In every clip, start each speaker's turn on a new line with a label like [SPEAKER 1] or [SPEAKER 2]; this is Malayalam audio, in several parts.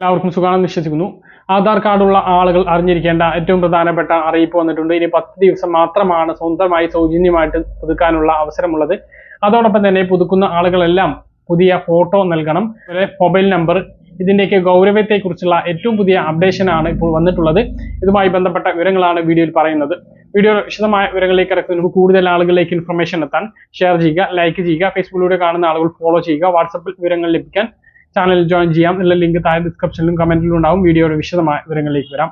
[SPEAKER 1] എല്ലാവർക്കും സുഖമാണെന്ന് വിശ്വസിക്കുന്നു. ആധാർ കാർഡുള്ള ആളുകൾ അറിഞ്ഞിരിക്കേണ്ട ഏറ്റവും പ്രധാനപ്പെട്ട അറിയിപ്പ് വന്നിട്ടുണ്ട്. ഇനി പത്ത് ദിവസം മാത്രമാണ് സ്വന്തമായി സൗജന്യമായിട്ട് പുതുക്കാനുള്ള അവസരമുള്ളത്. അതോടൊപ്പം തന്നെ പുതുക്കുന്ന ആളുകളെല്ലാം പുതിയ ഫോട്ടോ നൽകണം. Mobile number. ഇതിന്റെയൊക്കെ ഗൗരവത്തെക്കുറിച്ചുള്ള ഏറ്റവും പുതിയ അപ്ഡേഷൻ ആണ് ഇപ്പോൾ വന്നിട്ടുള്ളത്. ഇതുമായി ബന്ധപ്പെട്ട വിവരങ്ങളാണ് വീഡിയോയിൽ പറയുന്നത്. വീഡിയോ വിശദമായ വിവരങ്ങളിലേക്ക് ഇറക്കുന്നതിന് കൂടുതൽ ആളുകളിലേക്ക് ഇൻഫർമേഷൻ എത്താൻ ഷെയർ ചെയ്യുക ലൈക്ക് ചെയ്യുക ഫേസ്ബുക്കിലൂടെ കാണുന്ന ആളുകൾ ഫോളോ ചെയ്യുക വാട്സപ്പിൽ വിവരങ്ങൾ ലഭിക്കാൻ ചാനൽ ജോയിൻ ചെയ്യാം. എന്നുള്ള ലിങ്ക് താഴെ ഡിസ്ക്രിപ്ഷനിലും കമന്റിലും ഉണ്ടാവും. വീഡിയോയുടെ വിശദമായ വിവരങ്ങളിലേക്ക് വരാം.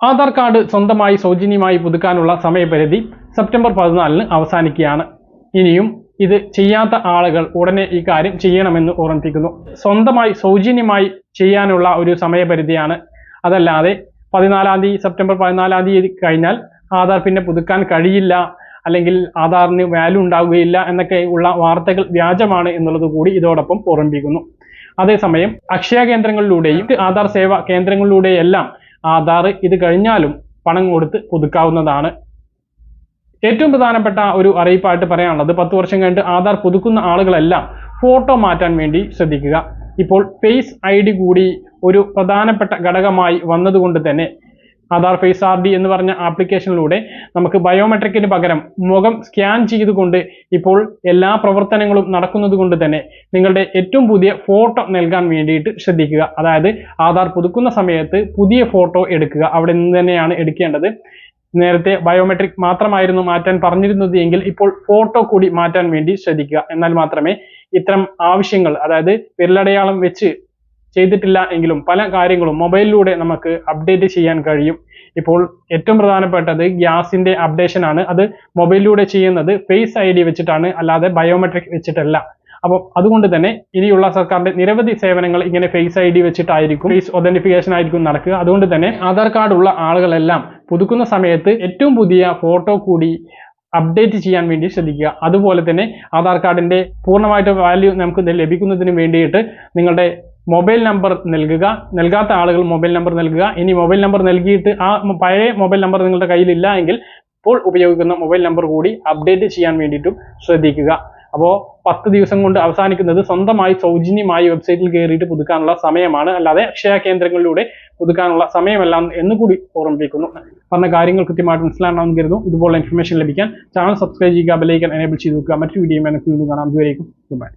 [SPEAKER 1] ആധാർ കാർഡ് സ്വന്തമായി സൗജന്യമായി പുതുക്കാനുള്ള സമയപരിധി സെപ്റ്റംബർ പതിനാലിന് അവസാനിക്കുകയാണ്. ഇനിയും ഇത് ചെയ്യാത്ത ആളുകൾ ഉടനെ ഈ കാര്യം ചെയ്യണമെന്ന് ഓർമ്മിപ്പിക്കുന്നു. സ്വന്തമായി സൗജന്യമായി ചെയ്യാനുള്ള ഒരു സമയപരിധിയാണ്. അതല്ലാതെ പതിനാലാം തീയതി സെപ്റ്റംബർ പതിനാലാം തീയതി കഴിഞ്ഞാൽ ആധാർ പിന്നെ പുതുക്കാൻ കഴിയില്ല അല്ലെങ്കിൽ ആധാറിന് വാല്യൂ ഉണ്ടാവുകയില്ല എന്നൊക്കെ ഉള്ള വാർത്തകൾ വ്യാജമാണ് എന്നുള്ളത് കൂടി ഇതോടൊപ്പം ഓർമ്മിപ്പിക്കുന്നു. അതേസമയം അക്ഷയ കേന്ദ്രങ്ങളിലൂടെയും ആധാർ സേവ കേന്ദ്രങ്ങളിലൂടെയെല്ലാം ആധാർ ഇത് കഴിഞ്ഞാലും പണം കൊടുത്ത് പുതുക്കാവുന്നതാണ്. ഏറ്റവും പ്രധാനപ്പെട്ട ഒരു അറിയിപ്പായിട്ട് പറയാനുള്ളത് പത്ത് വർഷം കഴിഞ്ഞിട്ട് ആധാർ പുതുക്കുന്ന ആളുകളെല്ലാം ഫോട്ടോ മാറ്റാൻ വേണ്ടി ശ്രദ്ധിക്കുക. ഇപ്പോൾ ഫേസ് ഐ ഡി കൂടി ഒരു പ്രധാനപ്പെട്ട ഘടകമായി വന്നതുകൊണ്ട് തന്നെ ആധാർ ഫേസ് ആർ ഡി എന്ന് പറഞ്ഞ ആപ്ലിക്കേഷനിലൂടെ നമുക്ക് ബയോമെട്രിക്കിന് പകരം മുഖം സ്കാൻ ചെയ്തുകൊണ്ട് ഇപ്പോൾ എല്ലാ പ്രവർത്തനങ്ങളും നടക്കുന്നത് കൊണ്ട് തന്നെ നിങ്ങളുടെ ഏറ്റവും പുതിയ ഫോട്ടോ നൽകാൻ വേണ്ടിയിട്ട് ശ്രദ്ധിക്കുക. അതായത് ആധാർ പുതുക്കുന്ന സമയത്ത് പുതിയ ഫോട്ടോ എടുക്കുക. അവിടെ നിന്ന് തന്നെയാണ് എടുക്കേണ്ടത്. നേരത്തെ ബയോമെട്രിക് മാത്രമായിരുന്നു മാറ്റാൻ പറഞ്ഞിരുന്നത് എങ്കിൽ ഇപ്പോൾ ഫോട്ടോ കൂടി മാറ്റാൻ വേണ്ടി ശ്രദ്ധിക്കുക. എന്നാൽ മാത്രമേ ഇത്തരം ആവശ്യങ്ങൾ അതായത് വിരലടയാളം വെച്ച് ചെയ്തിട്ടില്ല എങ്കിലും പല കാര്യങ്ങളും മൊബൈലിലൂടെ നമുക്ക് അപ്ഡേറ്റ് ചെയ്യാൻ കഴിയും. ഇപ്പോൾ ഏറ്റവും പ്രധാനപ്പെട്ടത് ഗ്യാസിന്റെ അപ്ഡേഷൻ ആണ്. അത് മൊബൈലിലൂടെ ചെയ്യുന്നത് ഫേസ് ഐ ഡി വെച്ചിട്ടാണ് അല്ലാതെ ബയോമെട്രിക് വെച്ചിട്ടല്ല. അപ്പോൾ അതുകൊണ്ട് തന്നെ ഇനിയുള്ള സർക്കാരിന്റെ നിരവധി സേവനങ്ങൾ ഇങ്ങനെ ഫേസ് ഐ ഡി വെച്ചിട്ടായിരിക്കും ഫേസ് ഒതന്റിഫിക്കേഷൻ ആയിരിക്കും നടക്കുക. അതുകൊണ്ട് തന്നെ ആധാർ കാർഡ് ഉള്ള ആളുകളെല്ലാം പുതുക്കുന്ന സമയത്ത് ഏറ്റവും പുതിയ ഫോട്ടോ കൂടി അപ്ഡേറ്റ് ചെയ്യാൻ വേണ്ടി ശ്രദ്ധിക്കുക. അതുപോലെ തന്നെ ആധാർ കാർഡിന്റെ പൂർണമായിട്ട് വാല്യൂ നമുക്ക് ലഭിക്കുന്നതിന് വേണ്ടിയിട്ട് നിങ്ങളുടെ മൊബൈൽ നമ്പർ നൽകുക. നൽകാത്ത ആളുകൾ മൊബൈൽ നമ്പർ നൽകുക. ഇനി മൊബൈൽ നമ്പർ നൽകിയിട്ട് ആ പഴയ മൊബൈൽ നമ്പർ നിങ്ങളുടെ കയ്യിലില്ല എങ്കിൽ ഇപ്പോൾ ഉപയോഗിക്കുന്ന മൊബൈൽ നമ്പർ കൂടി അപ്ഡേറ്റ് ചെയ്യാൻ വേണ്ടിയിട്ടും ശ്രദ്ധിക്കുക. അപ്പോൾ പത്ത് ദിവസം കൊണ്ട് അവസാനിക്കുന്നത് സ്വന്തമായി സൗജന്യമായി വെബ്സൈറ്റിൽ കയറിയിട്ട് പുതുക്കാനുള്ള സമയമാണ്. അല്ലാതെ അക്ഷയ കേന്ദ്രങ്ങളിലൂടെ പുതുക്കാനുള്ള സമയമല്ല എന്ന് കൂടി ഓർമ്മിപ്പിക്കുന്നു. പറഞ്ഞ കാര്യങ്ങൾ കൃത്യമായിട്ട് മനസ്സിലാണെന്ന് കരുതുന്നു. ഇതുപോലുള്ള ഇൻഫർമേഷൻ ലഭിക്കാൻ ചാനൽ സബ്സ്ക്രൈബ് ചെയ്യുക ബെലൈക്കൻ എനേബിൾ ചെയ്ത് നോക്കുക മറ്റു വീഡിയോ എനിക്ക് കാണാം. ഇതുവരേക്കും ഗുഡ് ബൈ